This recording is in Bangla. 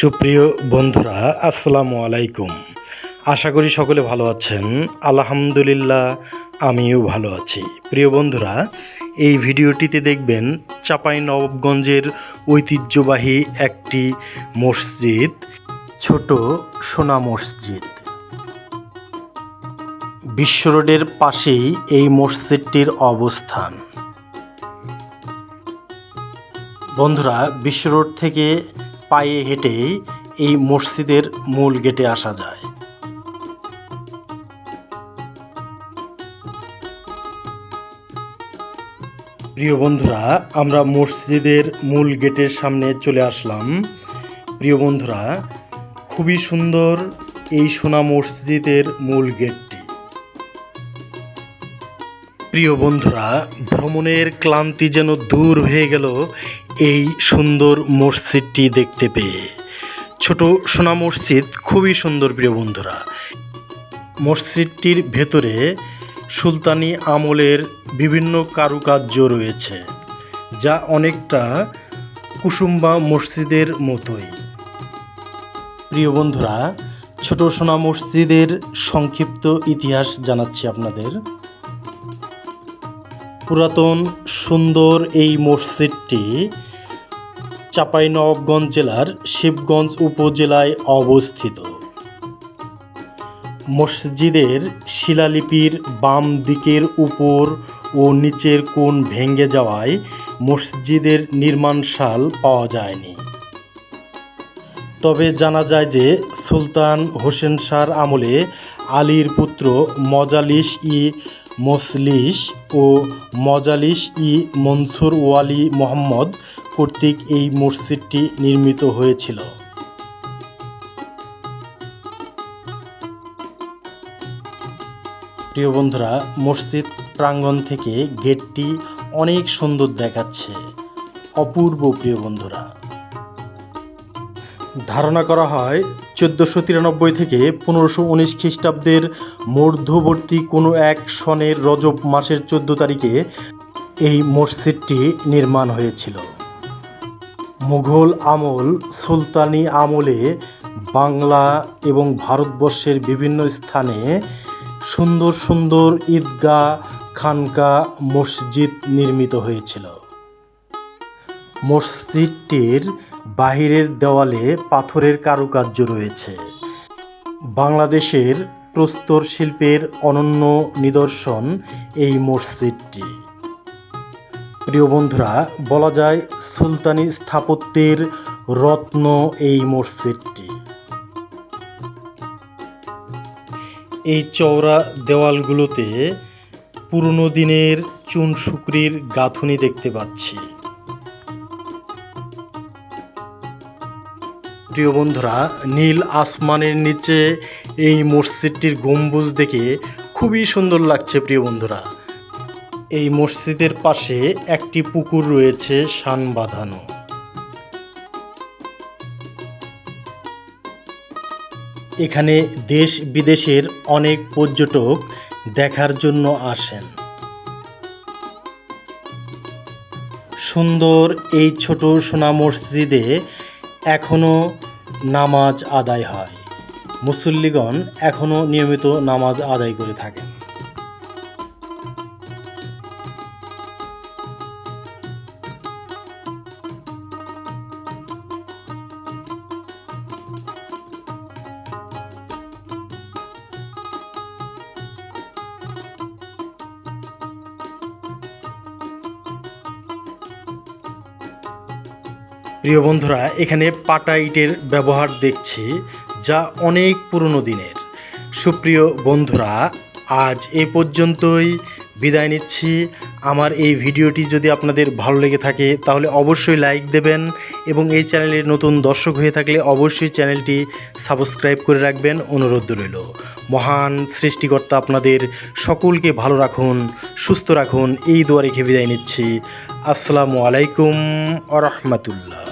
সুপ্রিয় বন্ধুরা, আসসালামু আলাইকুম। আশা করি সকলে ভালো আছেন। আলহামদুলিল্লাহ, আমিও ভালো আছি। প্রিয় বন্ধুরা, এই ভিডিওটিতে দেখবেন চাপাই নবাবগঞ্জের ঐতিহ্যবাহী একটি মসজিদ, ছোট সোনা মসজিদ। বিশ্ব রোডের পাশেই এই মসজিদটির অবস্থান। বন্ধুরা, বিশ্ব রোড থেকে পায়ে হেঁটেই এই মসজিদের মূল গেটে আসা যায়। প্রিয় বন্ধুরা, আমরা মসজিদের মূল গেটের সামনে চলে আসলাম। প্রিয় বন্ধুরা, খুবই সুন্দর এই সোনা মসজিদের মূল গেটটি প্রিয় বন্ধুরা, ভ্রমণের ক্লান্তি যেন দূর হয়ে গেল এই সুন্দর মসজিদটি দেখতে পেয়ে। ছোট সোনা মসজিদ খুবই সুন্দর, প্রিয় বন্ধুরা। মসজিদটির ভেতরে সুলতানি আমলের বিভিন্ন কারুকার্য রয়েছে, যা অনেকটা কুসুম্বা মসজিদের মতোই। প্রিয় বন্ধুরা, ছোট সোনা মসজিদের সংক্ষিপ্ত ইতিহাস জানাচ্ছি আপনাদের। পুরাতন, সুন্দর এই মসজিদটি চাঁপাইনবাবগঞ্জ জেলার শিবগঞ্জ উপজেলায় অবস্থিত। মসজিদের শিলালিপির বাম দিকের উপর ও নিচের কোণ ভেঙে যাওয়ায় মসজিদের নির্মাণশাল পাওয়া যায়নি। তবে জানা যায় যে সুলতান হোসেন শাহর আমলে আলীর পুত্র মজালিস ই মসলিস ও মজালিস ই মনসুর ওয়ালি মোহাম্মদ কর্তৃক এই মসজিদটি নির্মিত হয়েছিল। প্রিয় বন্ধুরা, মসজিদ প্রাঙ্গণ থেকে গেটটি অনেক সুন্দর দেখাচ্ছে। অপূর্ব, প্রিয় বন্ধুরা। ধারণা করা হয় চোদ্দোশো তিরানব্বই থেকে পনেরোশো উনিশ খ্রিস্টাব্দের মধ্যবর্তী কোনো এক সনের রজব মাসের চোদ্দ তারিখে এই মসজিদটি নির্মাণ হয়েছিল। মুঘল আমল, সুলতানি আমলে বাংলা এবং ভারতবর্ষের বিভিন্ন স্থানে সুন্দর সুন্দর ঈদগাহ খানকা মসজিদ নির্মিত হয়েছিল। মসজিদটির বাহিরের দেওয়ালে পাথরের কারুকার্য রয়েছে। বাংলাদেশের প্রস্তর শিল্পের অনন্য নিদর্শন এই মসজিদটি। প্রিয় বন্ধুরা, বলা যায় সুলতানি স্থাপত্যের রত্ন এই মসজিদটি। এই চওড়া দেওয়ালগুলোতে পুরনো দিনের চুন শুকরির গাঁথুনি দেখতে পাচ্ছি। প্রিয় বন্ধুরা, নীল আসমানের নিচে এই মসজিদটির গম্বুজ দেখে খুবই সুন্দর লাগছে প্রিয় বন্ধুরা। এই মসজিদের পাশে একটি পুকুর রয়েছে শান বাঁধানো। এখানে দেশ বিদেশের অনেক পর্যটক দেখার জন্য আসেন। সুন্দর এই ছোট সোনা মসজিদে এখনও নামাজ আদায় হয়। মুসল্লিগণ এখনও নিয়মিত নামাজ আদায় করে থাকেন। প্রিয় বন্ধুরা, এখানে পাটা ইটের ব্যবহার দেখছি, যা অনেক পুরনো দিনের। সুপ্রিয় বন্ধুরা, আজ এ পর্যন্তই। বিদায় নিচ্ছি। আমার এই ভিডিওটি যদি আপনাদের ভালো লেগে থাকে, তাহলে অবশ্যই লাইক দেবেন এবং এই চ্যানেলের নতুন দর্শক হয়ে থাকলে অবশ্যই চ্যানেলটি সাবস্ক্রাইব করে রাখবেন। অনুরোধ রইল। মহান সৃষ্টিকর্তা আপনাদের সকলকে ভালো রাখুন, সুস্থ রাখুন। এই দোয়া রেখে বিদায় নিচ্ছি। আসসালামু আলাইকুম আ রহমতুল্লাহ।